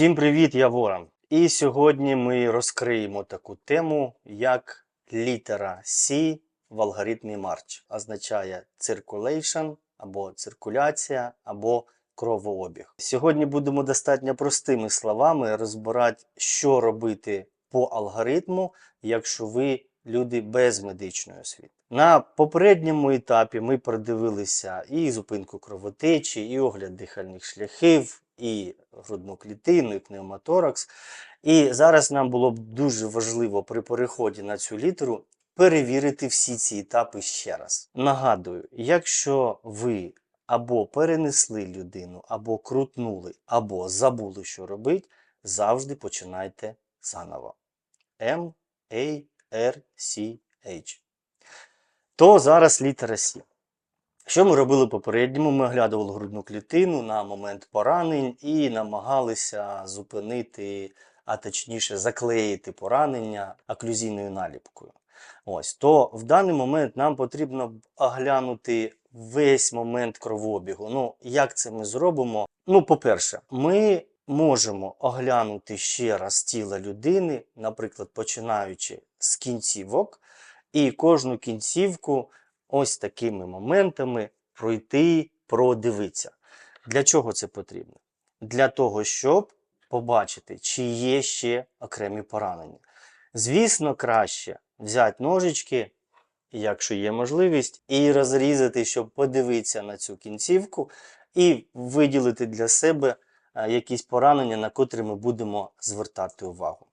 Всім привіт, я Ворон. І сьогодні ми розкриємо таку тему, як літера C в алгоритмі Марч. Означає circulation або циркуляція, або кровообіг. Сьогодні будемо достатньо простими словами розбирати, що робити по алгоритму, якщо ви люди без медичної освіти. На попередньому етапі ми продивилися і зупинку кровотечі, і огляд дихальних шляхів, і грудну клітину, і пневмоторакс. І зараз нам було б дуже важливо при переході на цю літеру перевірити всі ці етапи ще раз. Нагадую, якщо ви або перенесли людину, або крутнули, або забули, що робити, завжди починайте заново. М, A, R, C, H. То зараз літера С. Що ми робили попередньому? Ми оглядували грудну клітину на момент поранень і намагалися зупинити, а точніше заклеїти поранення оклюзійною наліпкою. Ось, то в даний момент нам потрібно оглянути весь момент кровообігу. Ну, як це ми зробимо? Ну, по-перше, ми можемо оглянути ще раз тіло людини, наприклад, починаючи з кінцівок, і кожну кінцівку ось такими моментами пройти, продивитися. Для чого це потрібно? Для того, щоб побачити, чи є ще окремі поранення. Звісно, краще взяти ножички, якщо є можливість, і розрізати, щоб подивитися на цю кінцівку, і виділити для себе е, якісь поранення, на котрі ми будемо звертати увагу.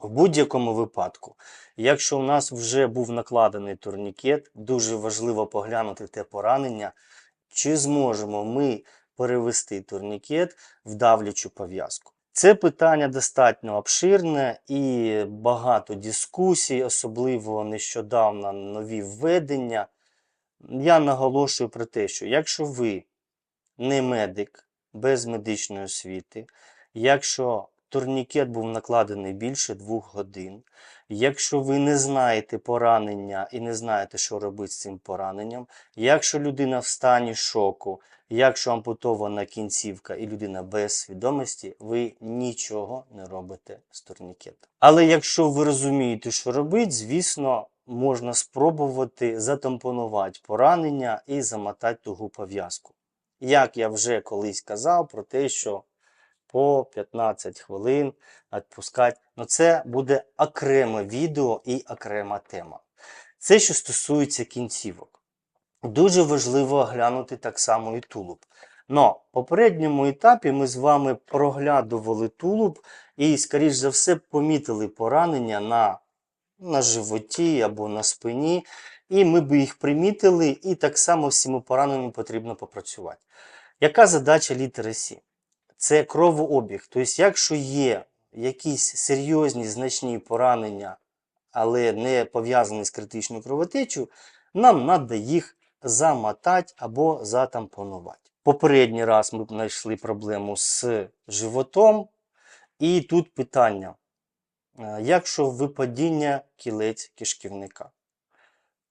В будь-якому випадку, якщо у нас вже був накладений турнікет, дуже важливо поглянути те поранення, чи зможемо ми перевести турнікет в давлячу пов'язку. Це питання достатньо обширне і багато дискусій, особливо нещодавно нові введення. Я наголошую про те, що якщо ви не медик без медичної освіти, якщо турнікет був накладений більше двох годин, якщо ви не знаєте поранення і не знаєте, що робити з цим пораненням, якщо людина в стані шоку, якщо ампутована кінцівка і людина без свідомості, ви нічого не робите з турнікетом. Але якщо ви розумієте, що робити, звісно, можна спробувати затампонувати поранення і замотати тугу пов'язку. Як я вже колись казав про те, що по 15 хвилин відпускати. Ну це буде окреме відео і окрема тема. Це що стосується кінцівок. Дуже важливо оглянути так само і тулуб. Но в попередньому етапі ми з вами проглядували тулуб і, скоріш за все, помітили поранення на, на животі або на спині. І ми би їх примітили, і так само всіми пораненнями потрібно попрацювати. Яка задача літери Сі? Це кровообіг. Тобто, якщо є якісь серйозні значні поранення, але не пов'язані з критичною кровотечею, нам треба їх замотати або затампонувати. Попередній раз ми знайшли проблему з животом, і тут питання: е, якщо випадіння кілець кишківника?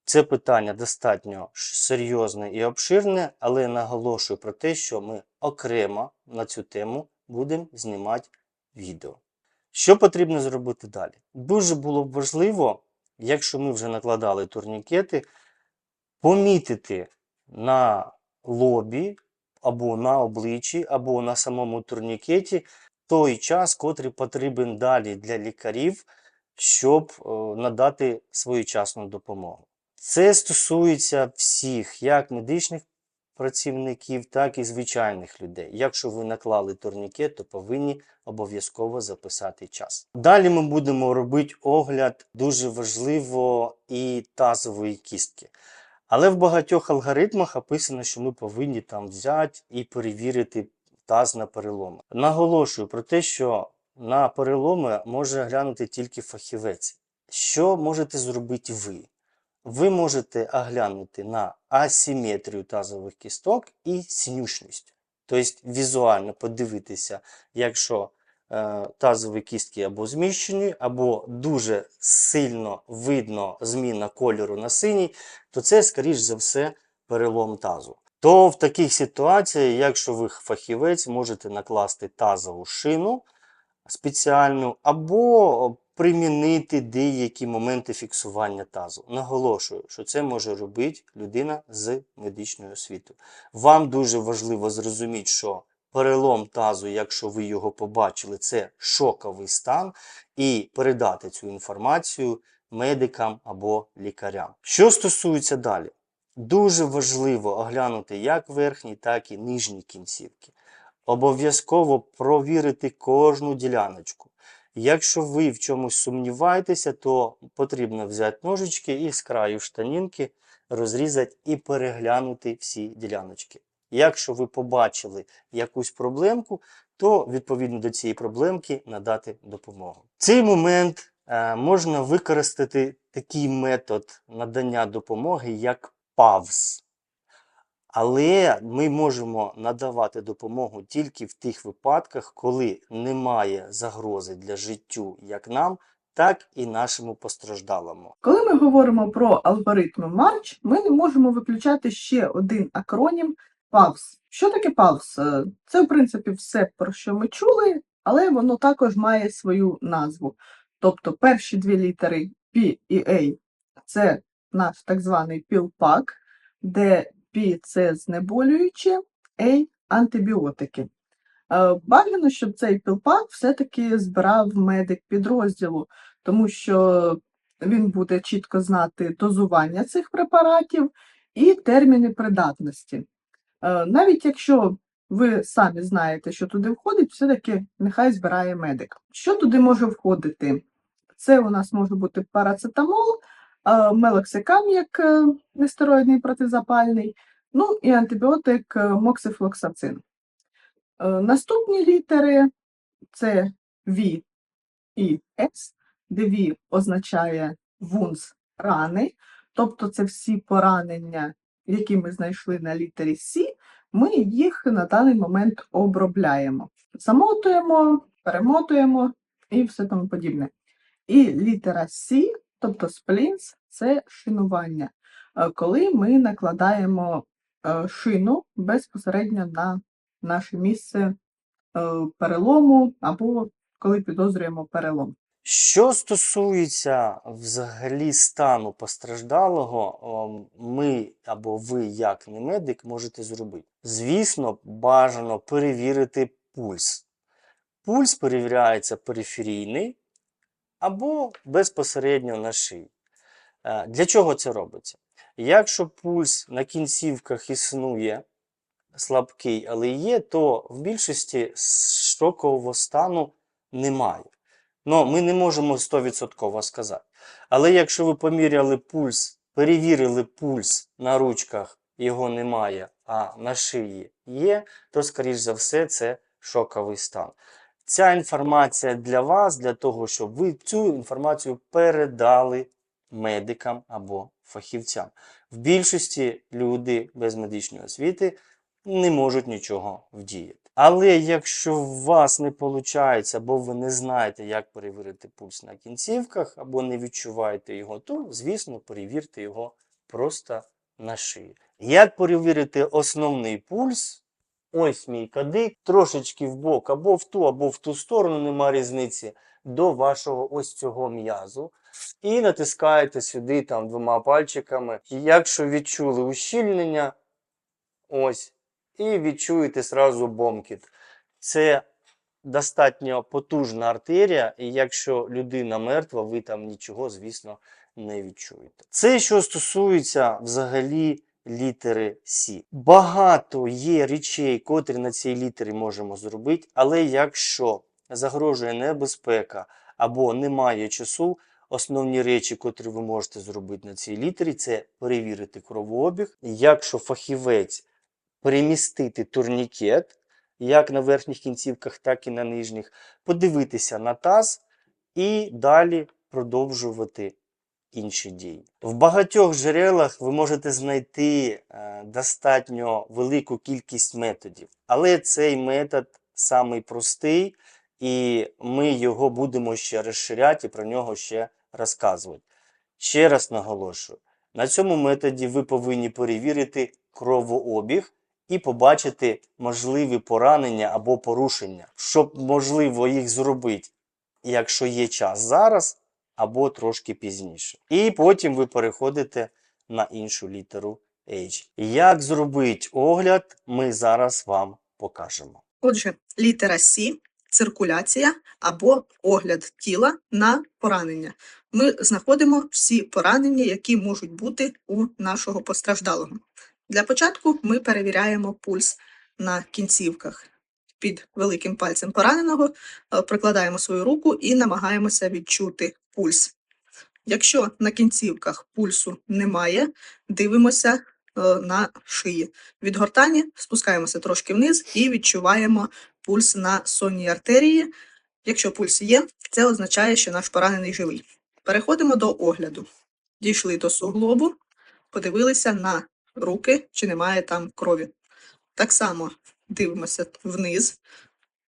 Це питання достатньо серйозне і обширне, але наголошую про те, що ми окремо на цю тему будемо знімати відео. Що потрібно зробити далі? Дуже було б важливо, якщо ми вже накладали турнікети, помітити на лобі, або на обличчі, або на самому турнікеті той час, котрий потрібен далі для лікарів, щоб е, надати своєчасну допомогу. Це стосується всіх, як медичних працівників, так і звичайних людей. Якщо ви наклали турнікет, то повинні обов'язково записати час. Далі ми будемо робити огляд дуже важливо і тазової кістки. Але в багатьох алгоритмах описано, що ми повинні там взяти і перевірити таз на переломи. Наголошую про те, що на переломи може глянути тільки фахівець. Що можете зробити ви? Ви можете оглянути на асиметрію тазових кісток і синюшність. Тобто візуально подивитися, якщо е, тазові кістки або зміщені, або дуже сильно видно зміна кольору на синій, то це, скоріш за все, перелом тазу. то в таких ситуаціях, якщо ви фахівець, можете накласти тазову шину спеціальну або примінити деякі моменти фіксування тазу. Наголошую, що це може робити людина з медичною освітою. Вам дуже важливо зрозуміти, що перелом тазу, якщо ви його побачили, це шоковий стан, і передати цю інформацію медикам або лікарям. Що стосується далі, дуже важливо оглянути як верхні, так і нижні кінцівки. Обов'язково провірити кожну діляночку. Якщо ви в чомусь сумніваєтеся, то потрібно взяти ножички і з краю штанінки розрізати і переглянути всі діляночки. Якщо ви побачили якусь проблемку, то відповідно до цієї проблемки надати допомогу. Цей момент е, можна використати такий метод надання допомоги, як ПАВС. Але ми можемо надавати допомогу тільки в тих випадках, коли немає загрози для життю як нам, так і нашому постраждалому. Коли ми говоримо про алгоритми Марч, ми не можемо виключати ще один акронім PAVS. Що таке PAVS? Е, Це, в принципі, все, про що ми чули, але воно також має свою назву. Тобто перші дві літери P і A – це наш так званий пілпак, де P – це знеболююче, A – антибіотики. Е, Бажано, щоб цей пілпак все-таки збирав медик підрозділу, тому що він буде чітко знати дозування цих препаратів і терміни придатності. Е, Навіть якщо ви самі знаєте, що туди входить, все-таки нехай збирає медик. Що туди може входити? Це у нас може бути парацетамол, мелоксикам як е, нестероїдний протизапальний, ну і антибіотик е, моксифлоксацин. Е, Наступні літери це V і S, де V означає вунс рани, тобто це всі поранення, які ми знайшли на літері C, ми їх на даний момент обробляємо. Замотуємо, перемотуємо і все тому подібне. І літера C, тобто сплінс, це шинування, е, коли ми накладаємо е, шину безпосередньо на наше місце е, перелому або коли підозрюємо перелом. Що стосується взагалі стану постраждалого, ми або ви, як не медик, можете зробити. Звісно, бажано перевірити пульс. Пульс перевіряється периферійний або безпосередньо на шиї. Е, Для чого це робиться? Якщо пульс на кінцівках існує слабкий, але є, то в більшості шокового стану немає. Ну, ми не можемо 100% сказати. Але якщо ви поміряли пульс, перевірили пульс на ручках, його немає, а на шиї є, то, скоріш за все, це шоковий стан. Ця інформація для вас, для того, щоб ви цю інформацію передали медикам або фахівцям. В більшості люди без медичної освіти не можуть нічого вдіяти. Але якщо у вас не виходить, або ви не знаєте, як перевірити пульс на кінцівках, або не відчуваєте його, то, звісно, перевірте його просто на шиї. Як перевірити основний пульс? Ось мій кадик, трошечки в бок, або в ту, або в ту сторону, нема різниці, до вашого ось цього м'язу. І натискаєте сюди там двома пальчиками. Якщо відчули ущільнення, ось, і відчуєте зразу бомкіт. Це достатньо потужна артерія, і якщо людина мертва, ви там нічого, звісно, не відчуєте. Це що стосується взагалі літери С. Багато є речей, котрі на цій літері можемо зробити, але якщо загрожує небезпека або немає часу, основні речі, котрі ви можете зробити на цій літері, це перевірити кровообіг. Якщо фахівець перемістити турнікет, як на верхніх кінцівках, так і на нижніх, подивитися на таз і далі продовжувати інші дії. В багатьох джерелах ви можете знайти е, достатньо велику кількість методів, але цей метод самий простий, і ми його будемо ще розширяти і про нього ще розказувати. Ще раз наголошую: на цьому методі ви повинні перевірити кровообіг і побачити можливі поранення або порушення, щоб можливо їх зробити, якщо є час зараз або трошки пізніше. І потім ви переходите на іншу літеру H. Як зробити огляд, ми зараз вам покажемо. Отже, літера С циркуляція або огляд тіла на поранення. Ми знаходимо всі поранення, які можуть бути у нашого постраждалого. Для початку ми перевіряємо пульс на кінцівках. Під великим пальцем пораненого е, прикладаємо свою руку і намагаємося відчути пульс. Якщо на кінцівках пульсу немає, дивимося е, на шиї. Від гортані спускаємося трошки вниз і відчуваємо пульс на сонній артерії. Якщо пульс є, це означає, що наш поранений живий. Переходимо до огляду. Дійшли до суглобу, подивилися на руки, чи немає там крові. Так само дивимося вниз,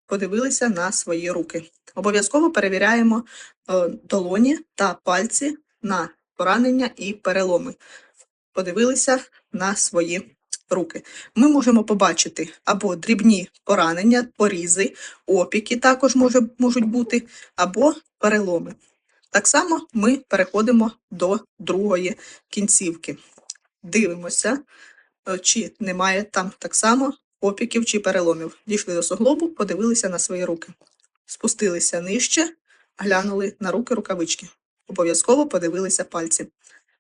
подивилися на свої руки. Обов'язково перевіряємо е, долоні та пальці на поранення і переломи. Подивилися на свої руки. Ми можемо побачити або дрібні поранення, порізи, опіки також може, можуть бути, або переломи. Так само ми переходимо до другої кінцівки. Дивимося, е, чи немає там так само опіків чи переломів. Дійшли до суглобу, подивилися на свої руки. Спустилися нижче, глянули на руки рукавички. Обов'язково подивилися пальці.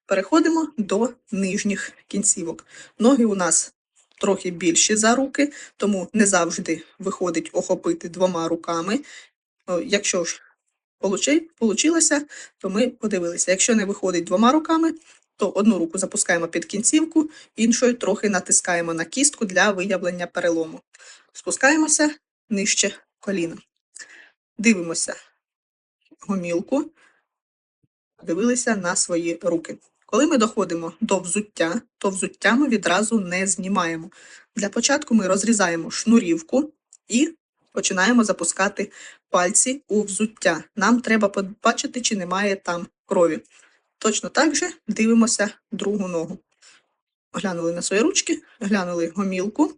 Переходимо до нижніх кінцівок. Ноги у нас трохи більші за руки, тому не завжди виходить охопити двома руками. Якщо ж получи- получилося, то ми подивилися. Якщо не виходить двома руками, то одну руку запускаємо під кінцівку, іншою трохи натискаємо на кістку для виявлення перелому. Спускаємося нижче коліна. Дивимося гомілку, дивилися на свої руки. Коли ми доходимо до взуття, то взуття ми відразу не знімаємо. Для початку ми розрізаємо шнурівку і починаємо запускати пальці у взуття. Нам треба побачити, чи немає там крові. Точно так же дивимося другу ногу. Глянули на свої ручки, глянули гомілку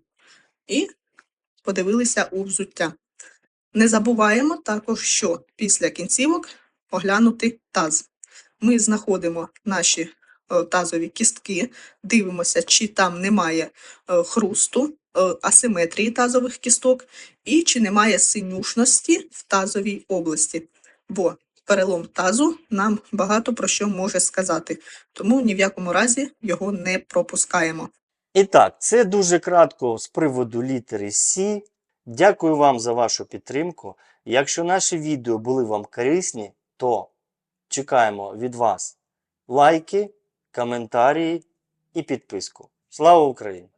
і подивилися у взуття. Не забуваємо також, що після кінцівок оглянути таз. Ми знаходимо наші е, тазові кістки, дивимося, чи там немає е, хрусту, е, асиметрії тазових кісток і чи немає синюшності в тазовій області. Бо перелом тазу нам багато про що може сказати, тому ні в якому разі його не пропускаємо. І так, це дуже кратко з приводу літери С. Дякую вам за вашу підтримку. Якщо наші відео були вам корисні, то чекаємо від вас лайки, коментарі і підписку. Слава Україні!